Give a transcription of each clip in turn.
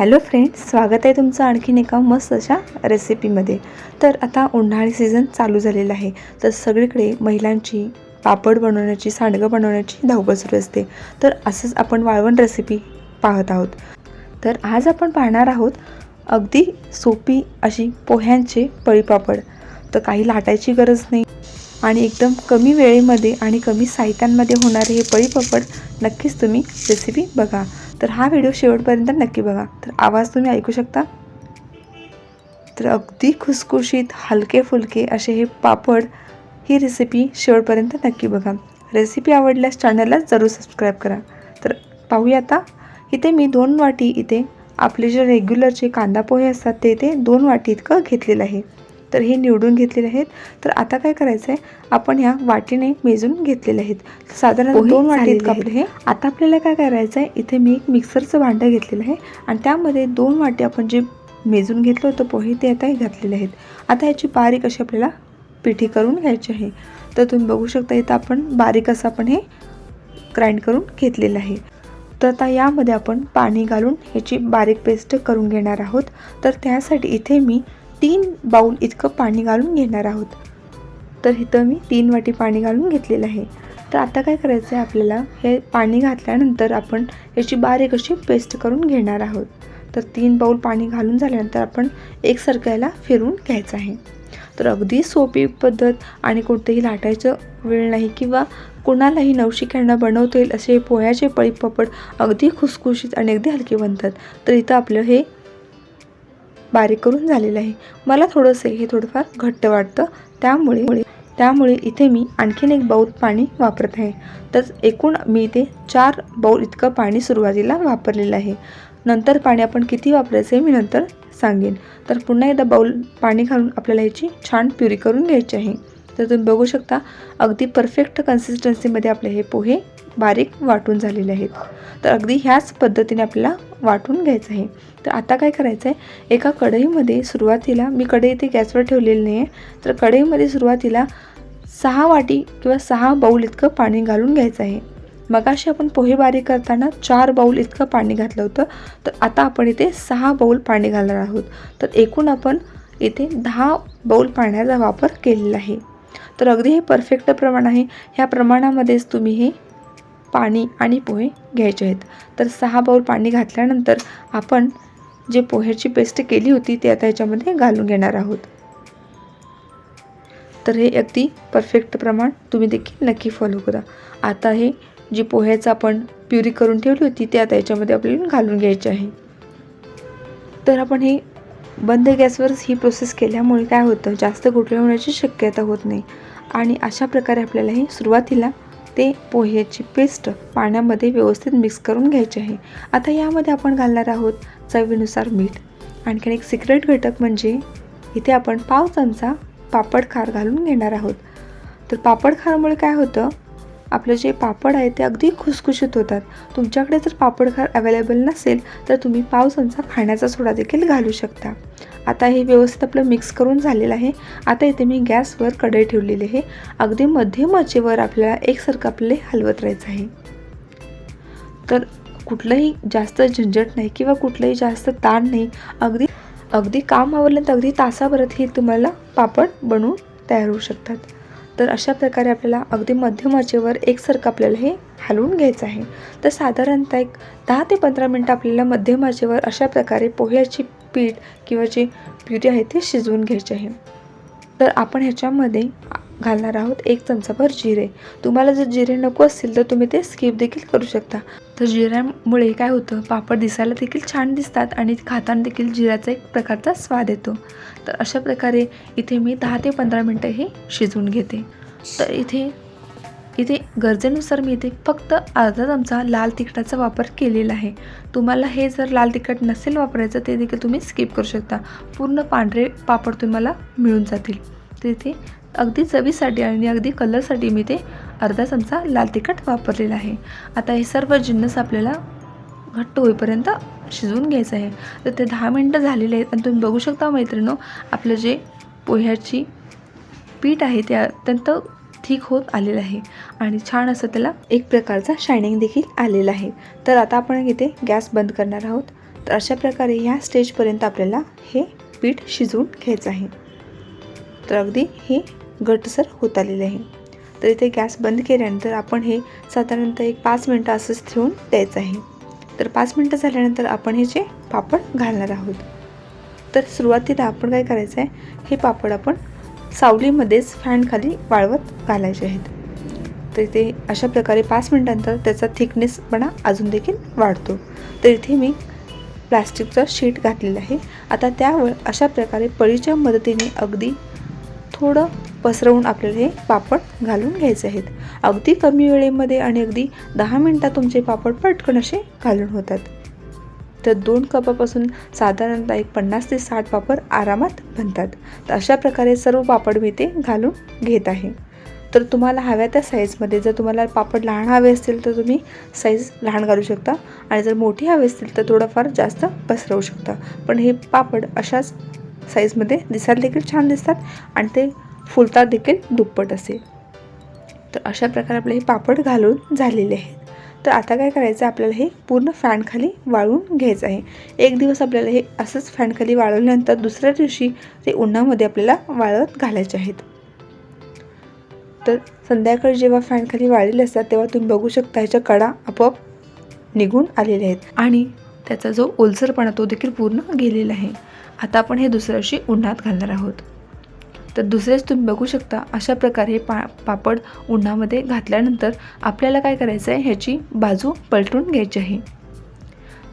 Hello friends स्वागत आहे तुमचं आणखीन एका मस्त अशा रेसिपीमध्ये तर आता उन्हाळी सीझन चालू झालेला आहे. तर सगळीकडे महिलांची पापड बनवण्याची सांडगं बनवण्याची धावपळ सुरू असते. तर असंच आपण वाळवण रेसिपी पाहत आहोत. तर आज आपण पाहणार आहोत अगदी सोपी अशी पोह्यांचे पळीपापड तर काही लाटायची गरज नाही. आणि एकदम कमी वेळेमध्ये आणि कमी साहित्यांमध्ये होणारे हे पळीपापड नक्कीच तुम्ही रेसिपी बघा. तर हा व्हिडिओ शेवटपर्यंत नक्की बघा. तर आवाज तुम्ही ऐकू शकता? तर अगदी खुसखुशीत हलके फुलके असे हे पापड ही रेसिपी शेवटपर्यंत नक्की बघा. रेसिपी आवडल्यास चॅनलला जरूर सबस्क्राईब करा. तर पाहूया आता. इथे मी दोन वाटी इथे आपले जे रेग्युलरचे कांदा पोहे असतात ते इथे दोन वाटी इतकं घेतलेलं आहे. तर हे निवडून घेतलेले आहेत. तर आता काय करायचं आहे आपण ह्या वाटीने मेजून घेतलेले आहेत. साधारण दोन वाटी कापले हे आता आपल्याला काय करायचं आहे इथे मी एक मिक्सरचं भांडं घेतलेलं आहे आणि त्यामध्ये दोन वाटी आपण जे मेजून घेतलं होतं पोहे ते आता घातलेले आहेत. आता याची बारीक अशी आपल्याला पिठी करून घ्यायची आहे. तर तुम्ही बघू शकता इथं आपण बारीक असं आपण हे ग्राइंड करून घेतलेलं आहे. तर आता यामध्ये आपण पाणी घालून ह्याची बारीक पेस्ट करून घेणार आहोत. तर त्यासाठी इथे मी तीन बाऊल इतकं पाणी घालून घेणार आहोत. तर इथं मी तीन वाटी पाणी घालून घेतलेलं आहे. तर आता काय करायचं आहे आपल्याला? हे पाणी घातल्यानंतर आपण याची बारीक अशी पेस्ट करून घेणार आहोत. तर तीन बाऊल पाणी घालून झाल्यानंतर आपण एकसारखं याला फिरून घ्यायचं आहे. तर अगदी सोपी पद्धत आणि कोणतेही लाटायचं वेळ नाही किंवा कोणालाही नवशिक्यांना बनवता येईल असे पोह्याचे पळीपापड अगदी खुसखुशीत आणि अगदी हलके बनतात. तर इथं आपलं हे बारीक करून झालेलं आहे. मला थोडंसं हे थोडंफार घट्ट वाटतं. त्यामुळे त्यामुळे इथे मी आणखीन एक बाऊल पाणी वापरत आहे. तर एकूण मी इथे चार बाऊल इतकं पाणी सुरुवातीला वापरलेलं आहे. नंतर पाणी आपण किती वापरायचं आहे मी नंतर सांगेन. तर पुन्हा एकदा बाऊल पाणी घालून आपल्याला याची छान प्युरी करून घ्यायची आहे. तर तुम्ही बघू शकता अगदी परफेक्ट कन्सिस्टन्सीमध्ये आपले हे पोहे बारीक वाटून झालेले आहेत. तर अगदी ह्याच पद्धतीने आपल्याला वाटून घ्यायचं आहे. तर आता काय करायचं आहे एका कढईमध्ये सुरुवातीला मी कढई इथे गॅसवर ठेवलेली नाही आहे तर कढईमध्ये सुरुवातीला सहा वाटी किंवा सहा बाऊल इतकं पाणी घालून घ्यायचं आहे. मगाशी आपण पोहे बारीक करताना चार बाऊल इतकं पाणी घातलं होतं तर आता आपण इथे सहा बाऊल पाणी घालणार आहोत. तर एकूण आपण इथे दहा बाऊल पाण्याचा वापर केलेला आहे. तर अगदी हे परफेक्ट प्रमाण आहे. ह्या प्रमाणामध्येच तुम्ही हे पाणी आणि पोहे घ्यायचे आहेत. तर सहा बाऊल पाणी घातल्यानंतर आपण जे पोह्याची पेस्ट केली होती ते आता याच्यामध्ये घालून घेणार आहोत. तर हे अगदी परफेक्ट प्रमाण तुम्ही देखील नक्की फॉलो करा. आता हे जी पोह्याचं आपण प्युरी करून ठेवली होती ते आता याच्यामध्ये आपल्याला घालून घ्यायचे आहे. तर आपण हे बंद गॅसवरच ही प्रोसेस केल्यामुळे काय होतं? जास्त गुठळे होण्याची शक्यता होत नाही. आणि अशा प्रकारे आपल्याला हे सुरुवातीला ते पोह्याची पेस्ट पाण्यामध्ये व्यवस्थित मिक्स करून घ्यायचे आहे. आता यामध्ये आपण घालणार आहोत चवीनुसार मीठ. आणखीन एक सिक्रेट घटक म्हणजे इथे आपण पाव चमचा पापड खार घालून घेणार आहोत. तर पापड खारमुळे काय होतं? आपलं जे पापड आहे ते अगदी खुसखुशीत होतात. तुमच्याकडे जर पापड खार अवेलेबल नसेल तर तुम्ही पाव चमचा खाण्याचा सोडा देखील घालू शकता. आता हे व्यवस्थित आपलं मिक्स करून झालेलं आहे. आता इथे मी गॅसवर कढई ठेवलेली आहे. अगदी मध्यम आचेवर आपल्याला एकसारखं आपले हलवत राहायचं आहे. तर कुठलंही जास्त झंझट नाही किंवा कुठलंही जास्त ताण नाही. अगदी अगदी काम आवरल्यानंतर अगदी तासाभरात हे तुम्हाला पापड बनवून तयार होऊ शकतात. तर अशा प्रकारे आपल्याला अगदी मध्यम आचेवर एकसारखं आपल्याला हे हलवून घ्यायचं आहे. तर साधारणतः एक दहा ते पंधरा मिनटं आपल्याला मध्यम आचेवर अशा प्रकारे पोह्याची पीठ किंवा जी प्युरी आहे ती शिजवून घ्यायची आहे. तर आपण ह्याच्यामध्ये घालणार आहोत. एक चमचाभर जिरे. तुम्हाला जर जिरे नको असतील तर तुम्ही ते स्किप देखील करू शकता. तर जिऱ्यामुळे काय होतं? पापड दिसायला देखील छान दिसतात आणि खाताना देखील जिऱ्याचा एक प्रकारचा स्वाद येतो. तर अशा प्रकारे इथे मी दहा ते पंधरा मिनटं हे शिजवून घेते. तर इथे इथे गरजेनुसार मी इथे फक्त अर्धा चमचा लाल तिखटाचा वापर केलेला आहे. तुम्हाला हे जर लाल तिखट नसेल वापरायचं ते देखील तुम्ही स्किप करू शकता. पूर्ण पांढरे पापड तुम्हाला मिळून जातील. तर इथे अगदी चवीसाठी आणि अगदी कलरसाठी मी ते अर्धा चमचा लाल तिखट वापरलेला आहे. आता हे सर्व जिन्नस आपल्याला घट्ट होईपर्यंत शिजवून घ्यायचं आहे. तर ते दहा मिनटं झालेले आहेत आणि तुम्ही बघू शकता मैत्रिणो आपलं जे पोह्याची पीठ आहे ते अत्यंत ठीक होत आलेलं आहे आणि छान असं त्याला एक प्रकारचा शायनिंग देखील आलेला आहे. तर आता आपण इथे गॅस बंद करणार आहोत. तर अशा प्रकारे ह्या स्टेजपर्यंत आपल्याला हे पीठ शिजवून घ्यायचं आहे. तर अगदी हे घटसर होत आलेले आहे. तर इथे गॅस बंद केल्यानंतर आपण हे साधारणतः एक पाच मिनटं असंच ठेवून द्यायचं आहे. तर पाच मिनटं झाल्यानंतर आपण हे जे पापड घालणार आहोत. तर सुरुवातीला आपण काय करायचं आहे हे पापड आपण सावलीमध्येच फॅनखाली वाळवत घालायचे आहेत. तर इथे अशा प्रकारे पाच मिनटानंतर त्याचा थिकनेसपणा अजून देखील वाढतो. तर इथे मी प्लास्टिकचं शीट घातलेलं आहे. आता त्यावर अशा प्रकारे पळीच्या मदतीने अगदी थोडं पसरवून आपल्याला हे पापड घालून घ्यायचे आहेत. अगदी कमी वेळेमध्ये आणि अगदी दहा मिनटात तुमचे पापड पटकन असे घालून होतात. तर दोन कपापासून साधारणतः एक पन्नास ते साठ पापड आरामात बनतात. तर अशा प्रकारे सर्व पापड मी ते घालून घेत आहे. तर तुम्हाला हव्या त्या साईजमध्ये जर तुम्हाला पापड लहान हवे असतील तर तुम्ही साईज लहान घालू शकता. आणि जर मोठी हवी असतील तर थोडंफार जास्त पसरवू शकता. पण हे पापड अशाच साईजमध्ये दिसायला देखील छान दिसतात आणि ते फुलतात देखील दुप्पट असे. तर अशा प्रकारे आपले हे पापड घालून झालेले आहेत. तर आता काय करायचं? आहे आपल्याला हे पूर्ण फॅनखाली वाळून घ्यायचं आहे. एक दिवस आपल्याला हे असंच फॅनखाली वाळवल्यानंतर दुसऱ्या दिवशी ते उन्हामध्ये आपल्याला वाळत घालायचे आहेत. तर संध्याकाळी जेव्हा फॅनखाली वाळलेले असतात तेव्हा तुम्ही बघू शकता ह्याच्या कडा आपोआप निघून आलेले आहेत. आणि त्याचा जो ओलसरपणा तो देखील पूर्ण गेलेला आहे. आता आपण हे दुसऱ्या दिवशी उन्हात घालणार आहोत. तर दुसरेच तुम्ही बघू शकता अशा प्रकारे पा पापड उन्हामध्ये घातल्यानंतर आपल्याला काय करायचं आहे ह्याची बाजू पलटून घ्यायची आहे.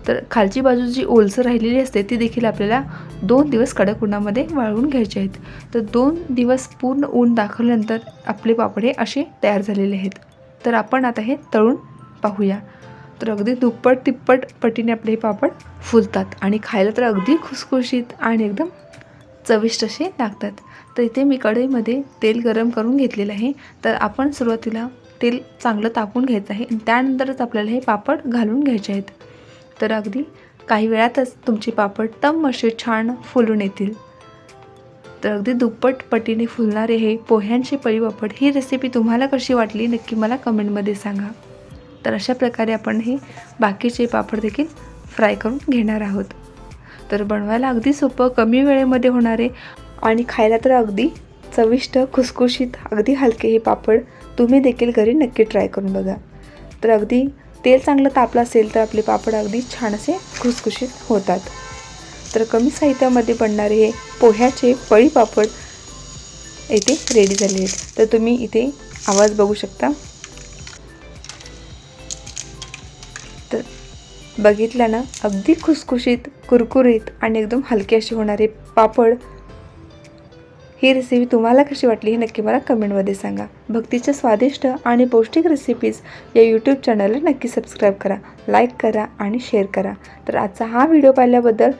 तर खालची बाजू जी ओलसर राहिलेली असते ती देखील आपल्याला दोन दिवस कडक उन्हामध्ये वाळवून घ्यायचे आहेत. तर दोन दिवस पूर्ण ऊन दाखवल्यानंतर आपले पापड हे असे तयार झालेले आहेत. तर आपण आता हे तळून पाहूया. तर अगदी दुप्पट तिप्पट पटीने आपले हे पापड फुलतात आणि खायला तर अगदी खुसखुशीत आणि एकदम चविष्ट असे लागतात. तर इथे मी कढईमध्ये तेल गरम करून घेतलेलं आहे. तर आपण सुरुवातीला तेल चांगलं तापून घ्यायचं आहे आणि त्यानंतरच आपल्याला हे पापड घालून घ्यायचे आहेत. तर अगदी काही वेळातच तुमचे पापड तम असे छान फुलून येतील. तर अगदी दुप्पट पटीने फुलणारे हे पोह्यांचे पळी पापड ही रेसिपी तुम्हाला कशी वाटली नक्की मला कमेंटमध्ये सांगा. तर अशा प्रकारे आपण हे बाकीचे पापड देखील फ्राय करून घेणार आहोत. तर बनवायला अगदी सोपं कमी वेळेमध्ये होणारे आणि खायला तर अगदी चविष्ट खुसखुशीत अगदी हलके हे पापड तुम्ही देखील घरी नक्की ट्राय करून बघा. तर अगदी तेल चांगलं तापलं असेल तर आपले पापड अगदी छान असे खुसखुशीत होतात. तर कमी साहित्यामध्ये बनणारे हे पोह्याचे पळी पापड येथे रेडी झाले आहेत. तर तुम्ही इथे आवाज बघू शकता. बघितलं ना अगदी खुसखुशीत कुरकुरीत आणि एकदम हलके असे होणारे पापड. ही रेसिपी तुम्हाला कशी वाटली हे नक्की मला कमेंटमध्ये सांगा. भक्तीच्या स्वादिष्ट आणि पौष्टिक रेसिपीज या यूट्यूब चॅनलला नक्की सबस्क्राईब करा लाईक करा आणि शेअर करा. तर आजचा हा व्हिडिओ पाहिल्याबद्दल